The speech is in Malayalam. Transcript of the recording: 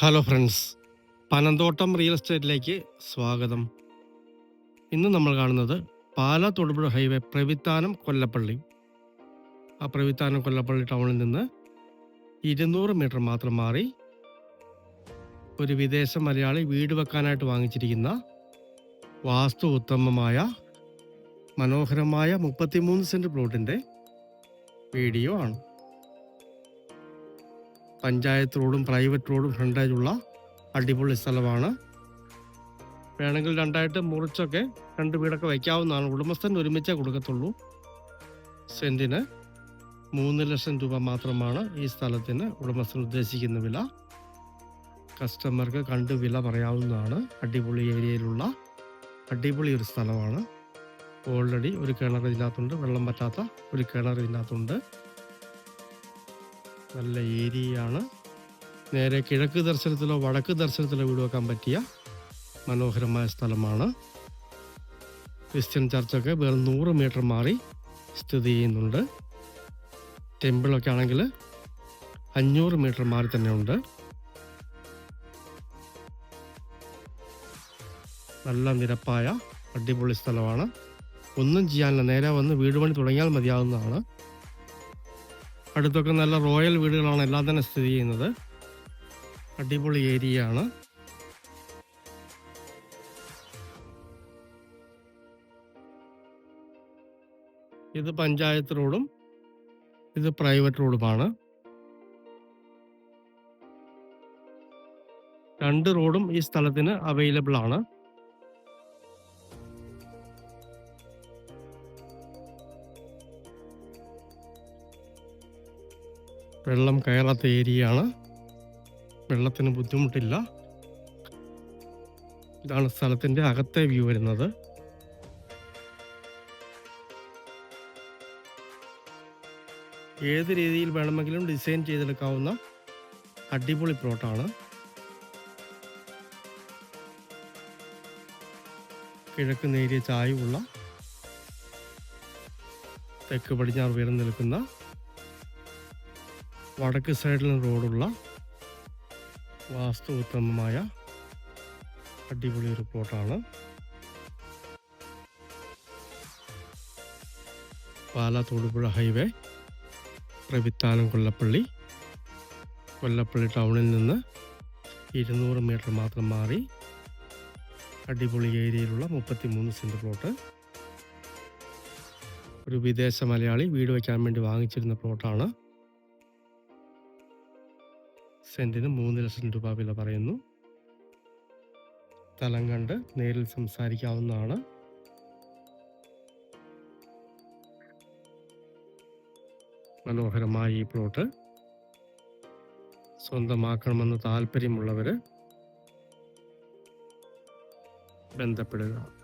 ഹലോ ഫ്രണ്ട്സ് പനന്തോട്ടം റിയൽ എസ്റ്റേറ്റിലേക്ക് സ്വാഗതം. ഇന്ന് നമ്മൾ കാണുന്നത് പാലാ തൊടുപുഴ ഹൈവേ പ്രവിത്താനം കൊല്ലപ്പള്ളി. ആ പ്രവിത്താനം കൊല്ലപ്പള്ളി ടൗണിൽ നിന്ന് ഇരുന്നൂറ് മീറ്റർ മാത്രം മാറി ഒരു വിദേശ മലയാളി വീട് വെക്കാനായിട്ട് വാങ്ങിച്ചിരിക്കുന്ന വാസ്തു ഉത്തമമായ മനോഹരമായ മുപ്പത്തിമൂന്ന് സെന്റ് പ്ലോട്ടിന്റെ വീഡിയോ ആണ്. പഞ്ചായത്ത് റോഡും പ്രൈവറ്റ് റോഡും ഫ്രണ്ടേജുള്ള അടിപൊളി സ്ഥലമാണ്. വേണമെങ്കിൽ രണ്ടായിട്ട് മുറിച്ചൊക്കെ രണ്ട് വീടൊക്കെ വയ്ക്കാവുന്നതാണ്. ഉടമസ്ഥൻ ഒരുമിച്ചേ കൊടുക്കത്തുള്ളൂ. സെന്റിന് മൂന്ന് ലക്ഷം രൂപ മാത്രമാണ് ഈ സ്ഥലത്തിന് ഉടമസ്ഥൻ ഉദ്ദേശിക്കുന്ന വില. കസ്റ്റമർക്ക് കണ്ട് വില പറയാവുന്നതാണ്. അടിപൊളി ഏരിയയിലുള്ള അടിപൊളി ഒരു സ്ഥലമാണ്. ഓൾറെഡി ഒരു കിണർ ഇതിനകത്തുണ്ട്. വെള്ളം പറ്റാത്ത ഒരു കിണർ ഇതിനകത്തുണ്ട്. നല്ല ഏരിയയാണ്. നേരെ കിഴക്ക് ദർശനത്തിലോ വടക്ക് ദർശനത്തിലോ വീട് വെക്കാൻ പറ്റിയ മനോഹരമായ സ്ഥലമാണ്. ക്രിസ്ത്യൻ ചർച്ചൊക്കെ വെറും നൂറ് മീറ്റർ മാറി സ്ഥിതി ചെയ്യുന്നുണ്ട്. ടെമ്പിളൊക്കെ ആണെങ്കിൽ അഞ്ഞൂറ് മീറ്റർ മാറി തന്നെ ഉണ്ട്. നല്ല നിരപ്പായ അടിപൊളി സ്ഥലമാണ്. ഒന്നും ചെയ്യാനില്ല. നേരെ വന്ന് വീട് പണി തുടങ്ങിയാൽ മതിയാവുന്നതാണ്. അടുത്തൊക്കെ നല്ല റോയൽ വീടുകളാണ് എല്ലാം തന്നെ സ്ഥിതി ചെയ്യുന്നത്. അടിപൊളി ഏരിയ ആണ് ഇത് പഞ്ചായത്ത് റോഡും ഇത് പ്രൈവറ്റ് റോഡുമാണ്. രണ്ട് റോഡും ഈ സ്ഥലത്തിന് അവൈലബിൾ ആണ്. വെള്ളം കയറാത്ത ഏരിയയാണ്. വെള്ളത്തിന് ബുദ്ധിമുട്ടില്ല. ഇതാണ് സ്ഥലത്തിന്റെ അകത്തെ വ്യൂ വരുന്നത്. ഏത് രീതിയിൽ വേണമെങ്കിലും ഡിസൈൻ ചെയ്തെടുക്കാവുന്ന അടിപൊളി പ്ലോട്ടാണ്. കിഴക്ക് നേരിയ ചായവുള്ള തെക്ക് പടിഞ്ഞാറ് ഉയർന്നു നിൽക്കുന്ന വടക്ക് സൈഡിൽ റോഡുള്ള വാസ്തു ഉത്തമമായ അടിപൊളി റിപ്പോർട്ടാണ് പ്ലോട്ടാണ്. പാലാ തൊടുപുഴ ഹൈവേ പ്രവിത്താനം കൊല്ലപ്പള്ളി കൊല്ലപ്പള്ളി ടൗണിൽ നിന്ന് ഇരുന്നൂറ് മീറ്റർ മാത്രം മാറി അടിപൊളി ഏരിയയിലുള്ള മുപ്പത്തിമൂന്ന് സെന്റ് പ്ലോട്ട്. ഒരു വിദേശ മലയാളി വീട് വയ്ക്കാൻ വേണ്ടി വാങ്ങിച്ചിരുന്ന പ്ലോട്ടാണ്. സെന്റിന് മൂന്ന് ലക്ഷം രൂപ വില പറയുന്നു. സ്ഥലം കണ്ട് നേരിൽ സംസാരിക്കാവുന്നതാണ്. മനോഹരമായ ഈ പ്ലോട്ട്. സ്വന്തമാക്കണമെന്ന് താല്പര്യമുള്ളവർ ബന്ധപ്പെടുക.